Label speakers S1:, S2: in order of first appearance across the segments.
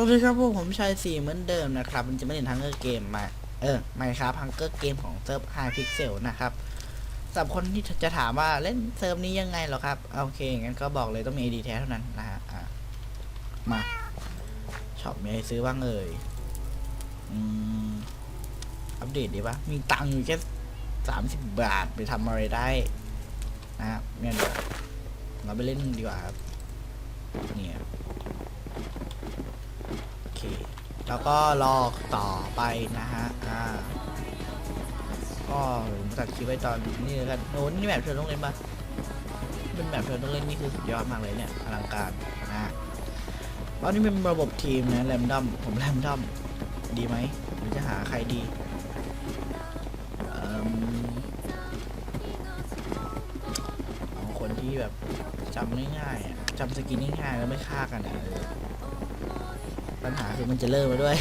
S1: วัสดีครับพวกผมชายสี่เหมือนเดิมนะครับ มันจะไม่เล่นทังเกอร์เกมมา เออไม่ครับทังเกอร์เกมของเซิร์ฟไฮพิกเซลนะครับสำหรับคนที่จะถามว่าเล่นเซิร์ฟนี้ยังไงหรอครับ โอเคงั้นก็บอกเลยต้องมี ID แท้เท่านั้นนะฮะอะมาช็อปมีอะไรซื้อบ้างเอ่ยอืมอัปเดตดีปะมีตังค์อยู่แค่สามสิบบาทไปทำอะไรได้นะครับเนี่ยเราไปเล่นดีกว่าครับเนี่ย เค แล้วก็รอกต่อไปนะฮะ อ่า ก็ผมตัดคลิปไว้ตอนนี้แล้วกันโอ้นี่แบบเธอต้องเล่นปะเป็นแบบเธอต้องเล่นนี่คือสุดยอดมากเลยเนี่ยอลังการนะฮะตอนนี้เป็นระบบทีมนะแรมดอมผมแรมดอมดีไหมหรือจะหาใครดีเอาคนที่แบบจำง่ายๆอะจำสกินง่ายๆแล้วไม่ฆ่ากันอะเออ ปัญหาคือมันจะเลิกมาด้วย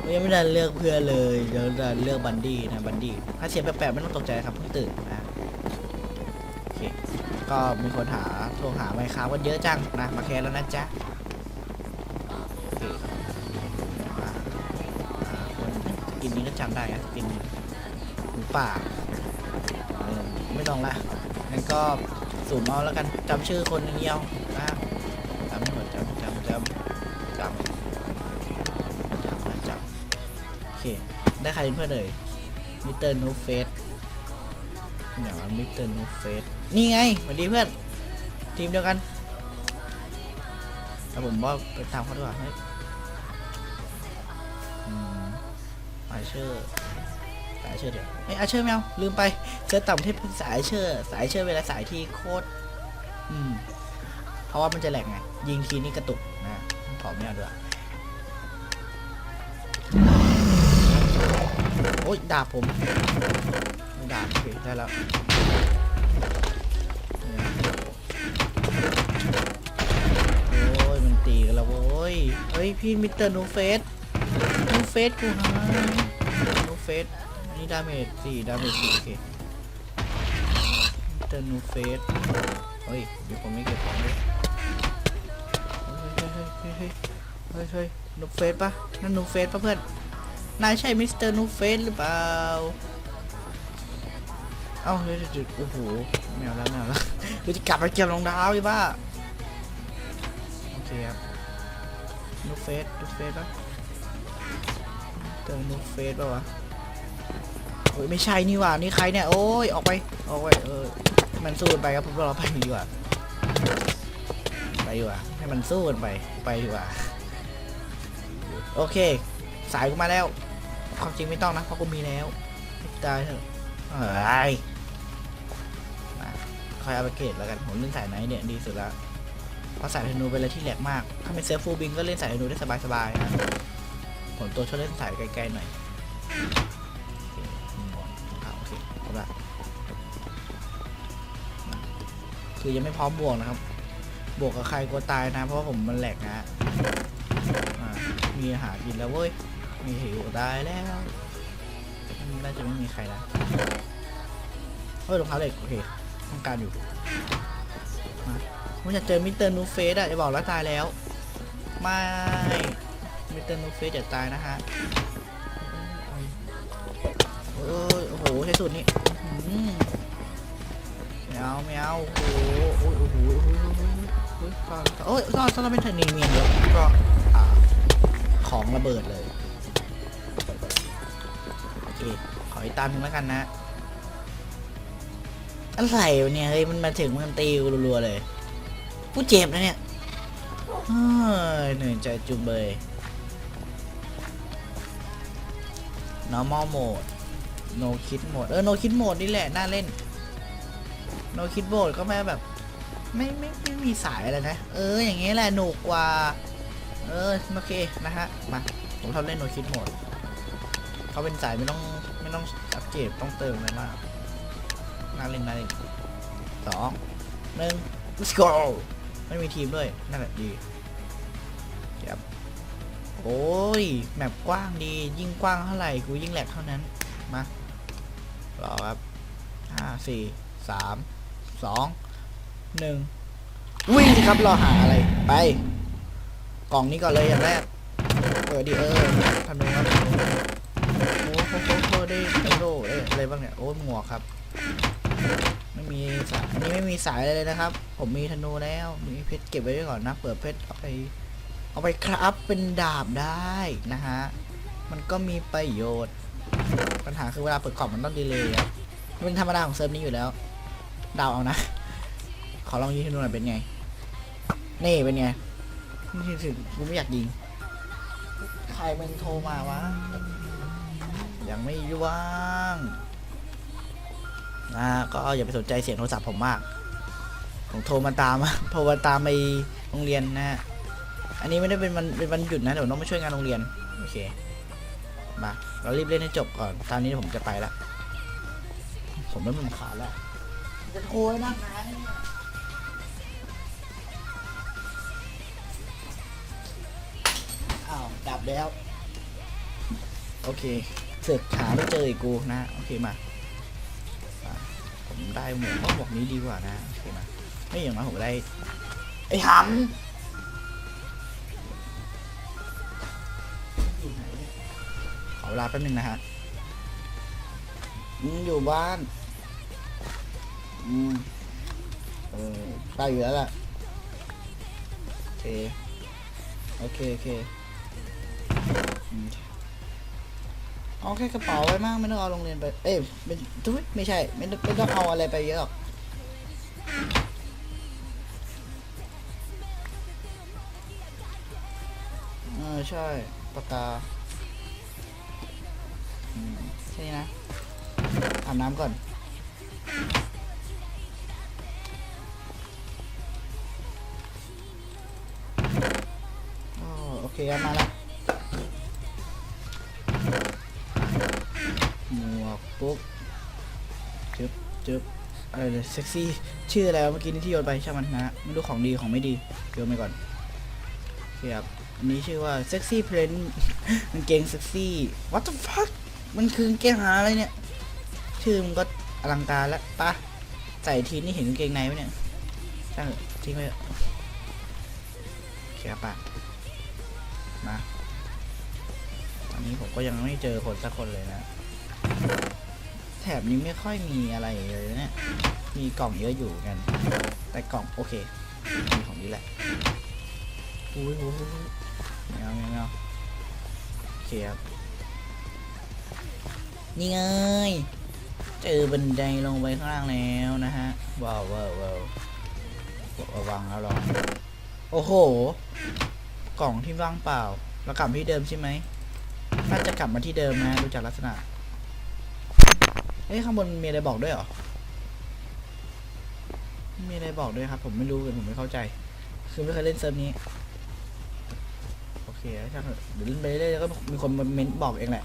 S1: ไม่ยังไม่ได้เลือกเพื่อเลยเดี๋ยวจะเลือกบันดี้นะบันดี้ถ้าเสียงแปลกๆไม่ต้องตกใจครับเพิ่งตื่นนะโอเคก็มีคนหาโทรหาไมค์ค้าว่าเยอะจังนะมาแคร์แล้วนะจ๊ะโอเคคนกินนี้ก็จำได้นะกินหมูป่าไม่ต้องละงั้นก็สูมเอาแล้วกันจำชื่อคนอย่างเดียวนะ ได้ใครเป็นเพื่อนเอ่ยมิสเตอร์นูเฟสเนี่ยมันมิสเตอร์นูเฟสนี่ไงสวัสดีเพื่อน ทีมเดียวกันแล้วผมว่าไปตามเขาดีกว่าเฮ้ยอืมอาเชอร์สายเชื่อเดี๋ยวเอ้ยอาเชื่อแมวลืมไปเชื่อต่ำเทพสายเชื่อสายเชื่อเวลาสายที่โคตรอืมเพราะว่ามันจะแหลกไงยิงทีนี่กระตุกนะขอไม่เด้วย โอ้ยดาบผมไม่ดาบโอเคได้แล้วโอ้ยมันตีกันแล้วโว้ยเฮ้ยพี่มิสเตอร์นูเฟสนูเฟสกูหายนูเฟสนี่ดาเมจสี่ดาเมจสี่โอเคมิเตอร์นูเฟสเฮ้ยเดี๋ยวผมไม่เก็บของเลยเฮ้ยเฮ้ยเฮ้ยเฮ้ยเฮ้ยเฮ้ยนูเฟสปะนั่นนูเฟสปะเพื่อน นายใช่มิสเตอร์นูเฟสหรือเปล่า เอ้าเฮ้ยจุดโอ้โหแมวแล้วแมวแล้วเดี๋ยวจะกลับไปเก็บรองเท้าอีกบ้า โอเคครับนูเฟสนูเฟสปะเจอนูเฟสป่าวะโอ้ยไม่ใช่นี่ว่านี่ใครเนี่ย โอ้ย ออกไป ออกไป เออ มันสู้กันไปครับผมเราไปดีกว่า ไปดีกว่า ให้มันสู้กันไป ไปดีกว่า โอเค สายกูมาแล้ว ความจริงไม่ต้องนะเพราะกูมีแล้วตายเถอะเอ้ยมาคอยเอาไปเกตแล้วกันผมเล่นสายไหนเนี่ยดีสุดล้วเพราะสายธนูเป็นอะไรที่แหลกมาก ถ้าเป็นเซฟฟูบิงก็เล่นสายธนูได้สบายๆนะผมตัวชอบเล่นสายใกลๆหน่อยโอเคครบละคือยังไม่พร้อมบวกนะครับ บวกกับใครก็ตายนะ เพราะผมมันแหลกนะอ่ามีอาหารกินแล้วเว้ย มีหิวตายแล้วน่าจะไม่มีใครนะเฮ้ยรองเท้าเหล็กโอเคต้องการอยู่มาผมอยากเจอมิสเตอร์นูเฟสอะจะบอกแล้วตายแล้ว ไม่มิสเตอร์นูเฟสจะตายนะฮะเอ้ยโอ้โหใช้สูตรนี้อื้อหือไม่เอาไม่เอาโอ้โหโอ้โหโอ้โหโอ้โหโอ้ยก็ถ้าเราเป็นเทนนิสเมียนเยอะก็อ่าของระเบิดเลยโอเค ขออีกตามหนึ่งแล้วกันนะ อะไรเนี่ย เฮ้ย มันมาถึงมันตีกูรัวๆเลย กูเจ็บนะเนี่ยเหนื่อยใจจุเบย normal mode no kid mode เออ no kid mode นี่แหละ น่าเล่น no kid mode ก็ไม่แบบ ไม่ไม่ไม่มีสายอะไรนะ เออ อย่างงี้แหละหนุกกว่า เออ โอเค นะฮะ มา ผมชอบเล่น no kid mode เขาเป็นสายไม่ต้องไม่ต้องอัปเกรดต้องเติมอะไรมากน่าเล่นน่าเล่นสองหนึ่ง let's go ไม่มีทีมด้วยนั่นแหละดีครับโอ้ยแมปกว้างดียิ่งกว้างเท่าไหร่กูยิ่งแหลกเท่านั้นมารอครับห้าสี่สามสองหนึ่งวิ่งสิครับรอหาอะไรไป กล่องนี้ก่อนเลยอย่างแรกวยดีเออธนูครับ โอ้โหโอ้โหโได้ไอโร่ได้อะไรบ้างเนี่ย โอ้หมวกครับ ไม่มีสายอันนี้ไม่มีสายเลยนะครับ ผมมีธนูแล้ว มีเพชรเก็บไว้ก่อนนะ เปิดเพชรเอาไป เอาไปคราฟเป็นดาบได้นะฮะ มันก็มีประโยชน์ ปัญหาคือเวลาเปิดกล่องมันต้องดีเลยครับเป็นธรรมดาของเซิร์ฟนี้อยู่แล้วดาวเอานะ ขอลองยิงธนูหน่อยเป็นไง นี่เป็นไงนี่ถึงกูไม่อยากยิง ใครมันโทรมาวะ ยังไม่ว่างอ่าก็อย่าไปสนใจเสียงโทรศัพท์ผมมาก ผมโทรมาตามโทรมาตามไปโรงเรียนนะฮะ อันนี้ไม่ได้เป็นวันเป็นวันหยุดนะเดี๋ยวต้องมาช่วยงานโรงเรียน โอเค มา เรารีบเล่นให้จบก่อน ตอนนี้ผมจะไปละ ผมเริ่มรำคาแล้ว จะโทรนั่งนานเนี่ยอ้าว ดับแล้ว โอเค เสือกหาไม่เจออีกกูนะโอเคมาผมได้หมวกหมวกนี้ดีกว่านะโอเคมาไม่อย่างนั้นผมได้ไอ้หำอยู่ไหนขอเวลาแป๊บนึงนะฮะอืมอยู่บ้านอืมเออได้อยู่แล้วล่ะโอเคโอเคโอเคอ เอาแค่กระเป๋าไว้มั่งไม่ต้องเอาโรงเรียนไป เอ้ยเป็นทุยไม่ใช่ไม่ต้องไม่ต้องเอาอะไรไปเยอะหรอกเออใช่ปากกาอืมใช่นะ อาบน้ำก่อนอ๋อโอเคเอามาละ จบจึ๊บอะไรเลยเซ็กซี่ชื่ออะไรเมื่อกี้นี่ที่โยนไปช่างมันนะไม่รู้ของดีของไม่ดีโยนไปก่อนโอเคครับอันนี้ชื่อว่าเซ็กซี่เพลนกางเกงเซ็กซี่ what the fuck มันคือกางเกงหาอะไรเนี่ย ชื่อมันก็อลังการแล้วปะใส่ทีนี่เห็นกางเกงในไหมเนี่ยช่างทิ้งไปเถอะโอเคครับปะมาตอนนี้ผมก็ยังไม่เจอคนสักคนเลยนะ แถบนี้ไม่ค่อยมีอะไรเลยนะเนี่ย มีกล่องเยอะอยู่กัน แต่กล่องโอเค มีของนี้แหละอุ้ยอุ้ยอุ้ยไม่เอาไม่เอาโอเคครับ นี่ไง เจอบันไดลงไปข้างล่างแล้วนะฮะ ว้าวว้าวว้าวระวังแล้วลอง โอ้โห กล่องที่ว่างเปล่า เรากลับที่เดิมใช่ไหมน่าจะกลับมาที่เดิมนะ ดูจากลักษณะ อ้ยข้างบนมีอะไรบอกด้วยเหรอ มีอะไรบอกด้วยครับ ผมไม่รู้เลยผมไม่เข้าใจ คือไม่เคยเล่นเซิร์ฟนี้ โอเคแล้วช่างเดี๋ยวเล่นไปเรื่อยๆแล้วก็มีคนมาเม้นบอกเองแหละ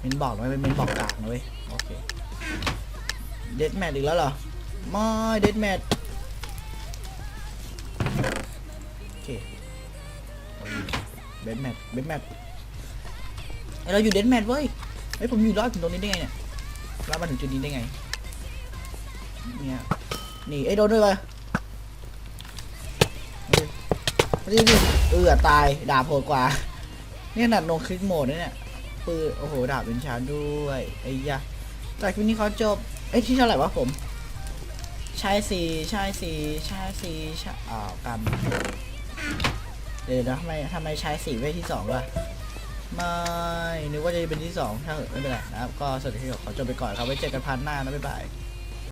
S1: เม้นบอกนะไม่เป็นเม้นบอกกากนะเว้ย โอเค เดดแมทอีกแล้วเหรอ ไม่เดดแมทโอเคเดนแมทเดนแมทเราอยู่เดนแมทเว้ยเฮ้ยผมอยู่รอดถึงตรงนี้ได้ไงเนี่ย รอดมาถึงจุดนี้ได้ไง เนี่ยนี่ไอ้โดนด้วยปะนี่นี่เออตาย ดาบโหดกว่า เนี่ยขนาดลงคลิกโหมดเนี่ยปืนโอ้โห ดาบเป็นชาด้วยไอ้ยะจากคลิปนี้เขาจบ เอ้ยที่เท่าไหร่วะผม ใช่สีใช่สีใช่สีใช่อ้าวกำเดี๋ยวนะทำไมทำไมใช้สีไว้ที่สองวะ ไม่นึกว่าจะเป็นที่สองถ้าไม่เป็นไรนะครับ ก็สวัสดีครับขอจบไปก่อนครับไว้เจอกันพันหน้านะบ๊ายบาย